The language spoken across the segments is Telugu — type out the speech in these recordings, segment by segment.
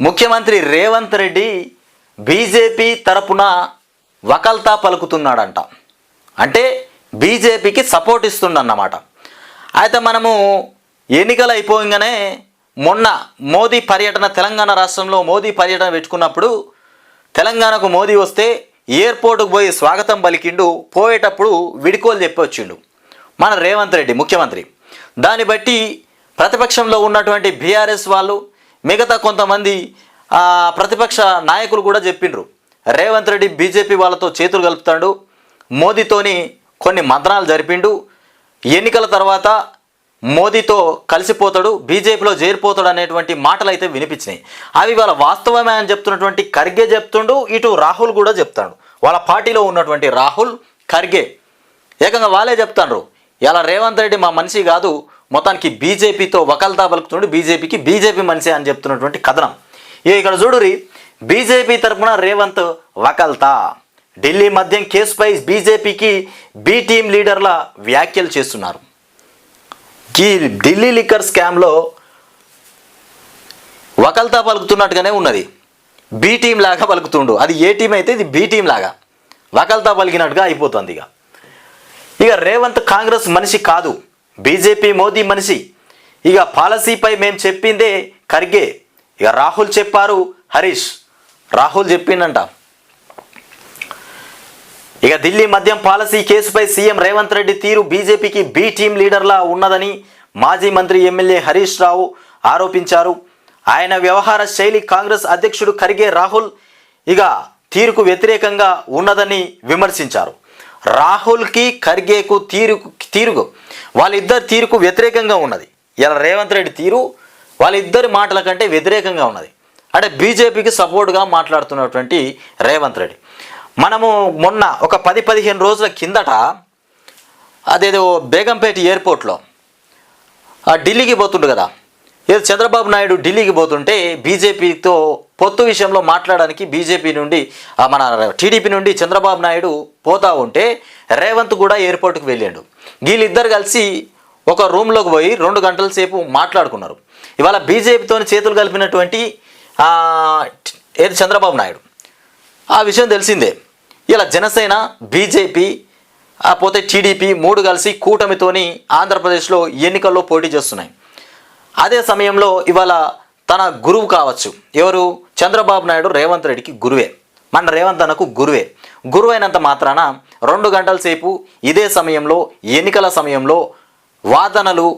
ముఖ్యమంత్రి రేవంత్ రెడ్డి బీజేపీ తరపున వకల్తా పలుకుతున్నాడంట. అంటే బీజేపీకి సపోర్ట్ ఇస్తుండన్నమాట అయితే మనము ఎన్నికలు అయిపోగానే మొన్న మోదీ పర్యటన తెలంగాణ రాష్ట్రంలో మోదీ పర్యటన పెట్టుకున్నప్పుడు తెలంగాణకు మోదీ వస్తే ఎయిర్పోర్ట్కు పోయి స్వాగతం పలికిండు పోయేటప్పుడు విడుకోలు చెప్పి వచ్చిండు మన రేవంత్ రెడ్డి ముఖ్యమంత్రి. దాన్ని బట్టి ప్రతిపక్షంలో ఉన్నటువంటి బీఆర్ఎస్ వాళ్ళు మిగతా కొంతమంది ప్రతిపక్ష నాయకులు కూడా చెప్పిండ్రు. రేవంత్ రెడ్డి బీజేపీ వాళ్ళతో చేతులు కలుపుతాడు. మోదీతోని కొన్ని మంత్రాలు జరిపిండు. ఎన్నికల తర్వాత మోదీతో కలిసిపోతాడు బీజేపీలో చేరిపోతాడు అనేటువంటి మాటలు అయితే వినిపించినాయి. అవి వాళ్ళ వాస్తవమే అని చెప్తున్నటువంటి ఖర్గే చెప్తుండు ఇటు రాహుల్ కూడా చెప్తాడు. వాళ్ళ పార్టీలో ఉన్నటువంటి రాహుల్ ఖర్గే. ఏకంగా వాళ్ళే చెప్తాండ్రు. ఇలా రేవంత్ రెడ్డి మా మనిషి కాదు మొత్తానికి బీజేపీతో వకల్తా పలుకుతున్నాడు. బీజేపీకి బీజేపీ మనిషి అని చెప్తున్నటువంటి కథనం. ఇక ఇక్కడ చూడురి బీజేపీ తరపున రేవంత్ వకల్తా. ఢిల్లీ మద్యం కేసుపై బీజేపీకి బీ టీం లీడర్ల వ్యాఖ్యలు చేస్తున్నారు. ఈ ఢిల్లీ లిక్కర్ స్కామ్లో వకల్తా పలుకుతున్నట్టుగానే ఉన్నది. బీ టీం లాగా పలుకుతుండు. అది ఏ టీం అయితే ఇది బీ టీం లాగా. వకల్తా పలికినట్టుగా అయిపోతుంది ఇక. ఇక రేవంత్ కాంగ్రెస్ మనిషి కాదు. బీజేపీ మోదీ మనిషి. ఇక పాలసీపై మేము చెప్పిందే ఖర్గే. ఇక రాహుల్ చెప్పారు హరీష్. రాహుల్ చెప్పిండంట. ఇక ఢిల్లీ మద్యం పాలసీ కేసుపై సీఎం రేవంత్ రెడ్డి తీరు బీజేపీకి బి టీం లీడర్లా ఉన్నదని మాజీ మంత్రి ఎమ్మెల్యే హరీష్ రావు ఆరోపించారు. ఆయన వ్యవహార శైలి కాంగ్రెస్ అధ్యక్షుడు ఖర్గే రాహుల్ ఇక తీరుకు వ్యతిరేకంగా ఉన్నదని విమర్శించారు. రాహుల్కి ఖర్గేకు తీరు తీరుకు వాళ్ళిద్దరు తీరుకు వ్యతిరేకంగా ఉన్నది. ఇలా రేవంత్ రెడ్డి తీరు వాళ్ళిద్దరి మాటల కంటే వ్యతిరేకంగా ఉన్నది. అంటే బీజేపీకి సపోర్ట్గా మాట్లాడుతున్నటువంటి రేవంత్ రెడ్డి. మనము మొన్న ఒక పది పదిహేను రోజుల కిందట అదేదో బేగంపేట ఎయిర్పోర్ట్లో ఆ ఢిల్లీకి పోతుండు కదా. ఏదో చంద్రబాబు నాయుడు ఢిల్లీకి పోతుంటే బీజేపీతో పొత్తు విషయంలో మాట్లాడడానికి బీజేపీ నుండి మన టీడీపీ నుండి చంద్రబాబు నాయుడు పోతా ఉంటే రేవంత్ కూడా ఎయిర్పోర్ట్కి వెళ్ళాడు. వీళ్ళిద్దరు కలిసి ఒక రూమ్లోకి పోయి రెండు గంటల సేపు మాట్లాడుకున్నారు. ఇవాళ బీజేపీతో చేతులు కలిపినటువంటి ఏది చంద్రబాబు నాయుడు. ఆ విషయం తెలిసిందే. ఇలా జనసేన బీజేపీ పోతే టీడీపీ మూడు కలిసి కూటమితోని ఆంధ్రప్రదేశ్లో ఎన్నికల్లో పోటీ చేస్తున్నాయి. అదే సమయంలో ఇవాళ తన గురువు కావచ్చు. ఎవరు? చంద్రబాబు నాయుడు రేవంత్ రెడ్డికి గురువే. మన రేవంత్ అన్నకు గురువే. గురువైనంత మాత్రాన రెండు గంటల సేపు ఇదే సమయంలో ఎన్నికల సమయంలో వాదనలు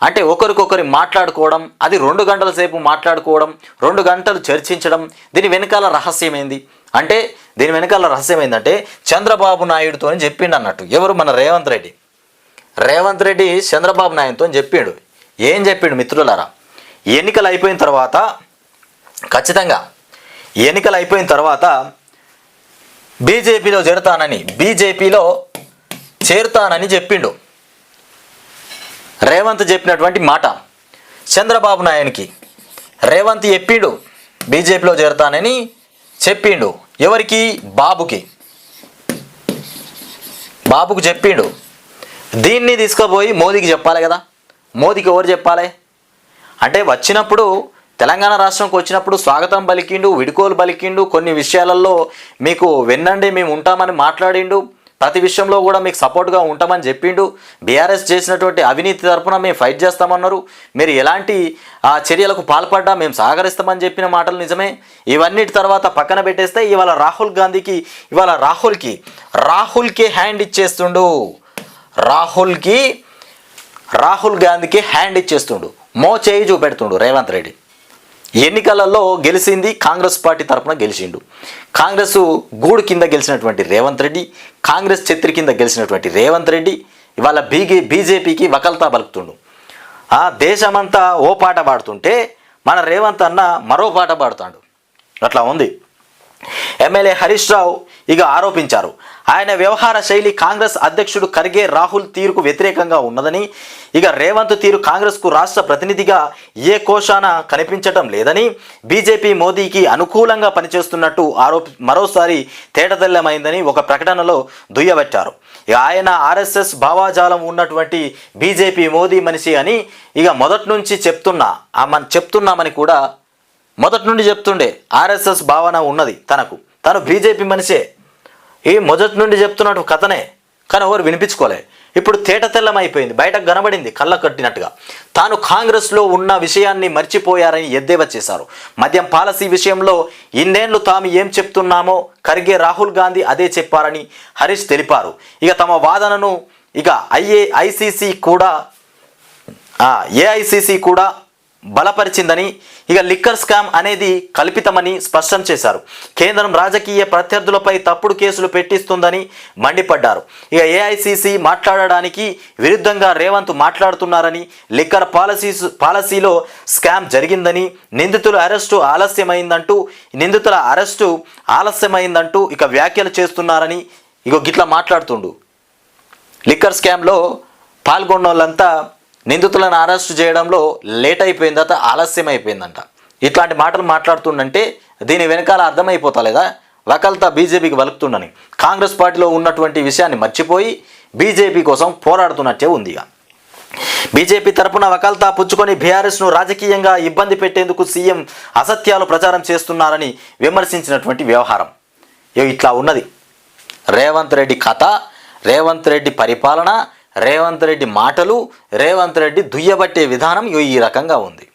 అంటే ఒకరికొకరి మాట్లాడుకోవడం అది రెండు గంటల సేపు మాట్లాడుకోవడం రెండు గంటలు చర్చించడం దీని వెనకాల రహస్యం ఏంది? అంటే దీని వెనకాల రహస్యం ఏంటంటే చంద్రబాబు నాయుడుతో చెప్పిండు అన్నట్టు. ఎవరు? మన రేవంత్ రెడ్డి. రేవంత్ రెడ్డి చంద్రబాబు నాయుడుతో చెప్పిండు. ఏం చెప్పిండు మిత్రులారా? ఎన్నికలు అయిపోయిన తర్వాత ఖచ్చితంగా. ఎన్నికలు అయిపోయిన తర్వాత బీజేపీలో చేరుతానని బీజేపీలో చేరుతానని చెప్పిండు. రేవంత్ చెప్పినటువంటి మాట చంద్రబాబు నాయునికి రేవంత్ చెప్పిండు బీజేపీలో చేరుతానని చెప్పిండు. ఎవరికి? బాబుకి. బాబుకు చెప్పిండు. దీన్ని తీసుకుపోయి మోదీకి చెప్పాలి కదా. మోదీకి ఎవరు చెప్పాలి? అంటే వచ్చినప్పుడు తెలంగాణ రాష్ట్రంకి వచ్చినప్పుడు స్వాగతం పలికిండు విడుకోలు పలికిండు కొన్ని విషయాలలో మీకు వెన్నండి మేము ఉంటామని మాట్లాడిండు. ప్రతి విషయంలో కూడా మీకు సపోర్ట్గా ఉంటామని చెప్పిండు. బీఆర్ఎస్ చేసినటువంటి అవినీతి తరఫున మేము ఫైట్ చేస్తామన్నారు. మీరు ఎలాంటి ఆ చర్యలకు పాల్పడ్డా మేము సహకరిస్తామని చెప్పిన మాటలు నిజమే. ఇవన్నిటి తర్వాత పక్కన పెట్టేస్తే ఇవాళ రాహుల్ గాంధీకి ఇవాళ రాహుల్కి రాహుల్కి హ్యాండ్ ఇచ్చేస్తుండు. రాహుల్కి రాహుల్ గాంధీకి హ్యాండ్ ఇచ్చేస్తుండు. మో చేయి చూపెడుతుండు రేవంత్ రెడ్డి. ఎన్నికలలో గెలిచింది కాంగ్రెస్ పార్టీ తరఫున గెలిచిండు. కాంగ్రెస్ గూడు కింద గెలిచినటువంటి రేవంత్ రెడ్డి కాంగ్రెస్ ఛత్రి కింద గెలిచినటువంటి రేవంత్ రెడ్డి ఇవాళ బీగే బీజేపీకి వకల్తా పలుకుతుండు. ఆ దేశమంతా ఓ పాట పాడుతుంటే మన రేవంత్ అన్న మరో పాట పాడుతాడు. అట్లా ఉంది. ఎమ్మెల్యే హరీష్ రావు ఇక ఆరోపించారు. ఆయన వ్యవహార శైలి కాంగ్రెస్ అధ్యక్షుడు ఖర్గే రాహుల్ తీరుకు వ్యతిరేకంగా ఉన్నదని ఇక రేవంత్ తీరు కాంగ్రెస్కు రాష్ట్ర ప్రతినిధిగా ఏ కోశాన కనిపించటం లేదని బీజేపీ మోదీకి అనుకూలంగా పనిచేస్తున్నట్టు ఆరోపి మరోసారి తేటతెల్లమైందని ఒక ప్రకటనలో దుయ్యబట్టారు. ఇక ఆయన ఆర్ఎస్ఎస్ భావాజాలం ఉన్నటువంటి బీజేపీ మోదీ మనిషి అని ఇక మొదటి నుంచి చెప్తున్నా మన చెప్తున్నామని కూడా మొదటి నుండి చెప్తుండే ఆర్ఎస్ఎస్ భావన ఉన్నది తనకు. తను బీజేపీ మనిషే. ఈ మొదటి నుండి చెప్తున్నట్టు కథనే కానీ ఎవరు వినిపించుకోలే. ఇప్పుడు తేట తెల్లమైపోయింది అయిపోయింది బయటకు కనబడింది కళ్ళ కట్టినట్టుగా. తాను కాంగ్రెస్లో ఉన్న విషయాన్ని మర్చిపోయారని ఎద్దేవా చేశారు. మద్యం పాలసీ విషయంలో ఇన్నేళ్ళు తాము ఏం చెప్తున్నామో ఖర్గే రాహుల్ గాంధీ అదే చెప్పారని హరీష్ తెలిపారు. ఇక తమ వాదనను ఇక ఐఏ ఐసీసీ కూడా ఏఐసిసి కూడా బలపరిచిందని ఇక లిక్కర్ స్కామ్ అనేది కల్పితమని స్పష్టం చేశారు. కేంద్రం రాజకీయ ప్రత్యర్థులపై తప్పుడు కేసులు పెట్టిస్తుందని మండిపడ్డారు. ఇక ఏఐసిసి మాట్లాడడానికి విరుద్ధంగా రేవంత్ మాట్లాడుతున్నారని లిక్కర్ పాలసీస్ పాలసీలో స్కామ్ జరిగిందని నిందితుల అరెస్టు ఆలస్యమైందంటూ నిందితుల అరెస్టు ఆలస్యమైందంటూ ఇక వ్యాఖ్యలు చేస్తున్నారని ఇగో గిట్లా మాట్లాడుతుండు. లిక్కర్ స్కామ్లో పాల్గొన్న వాళ్ళంతా నిందితులను అరెస్టు చేయడంలో లేట్ అయిపోయిందట ఆలస్యం అయిపోయిందంట ఇట్లాంటి మాటలు మాట్లాడుతుండంటే దీని వెనకాల అర్థమైపోతలేదా వకల్తా బీజేపీకి వలుకుతుండని. కాంగ్రెస్ పార్టీలో ఉన్నటువంటి విషయాన్ని మర్చిపోయి బీజేపీ కోసం పోరాడుతున్నట్టే ఉంది బీజేపీ తరపున వకాల్తా పుచ్చుకొని బీఆర్ఎస్ను రాజకీయంగా ఇబ్బంది పెట్టేందుకు సీఎం అసత్యాలు ప్రచారం చేస్తున్నారని విమర్శించినటువంటి వ్యవహారం. ఇట్లా ఉన్నది. రేవంత్ రెడ్డి కథ రేవంత్ రెడ్డి పరిపాలన రేవంత్ రెడ్డి మాటలు రేవంత్ రెడ్డి దుయ్యబట్టే విధానం ఈ రకంగా ఉంది.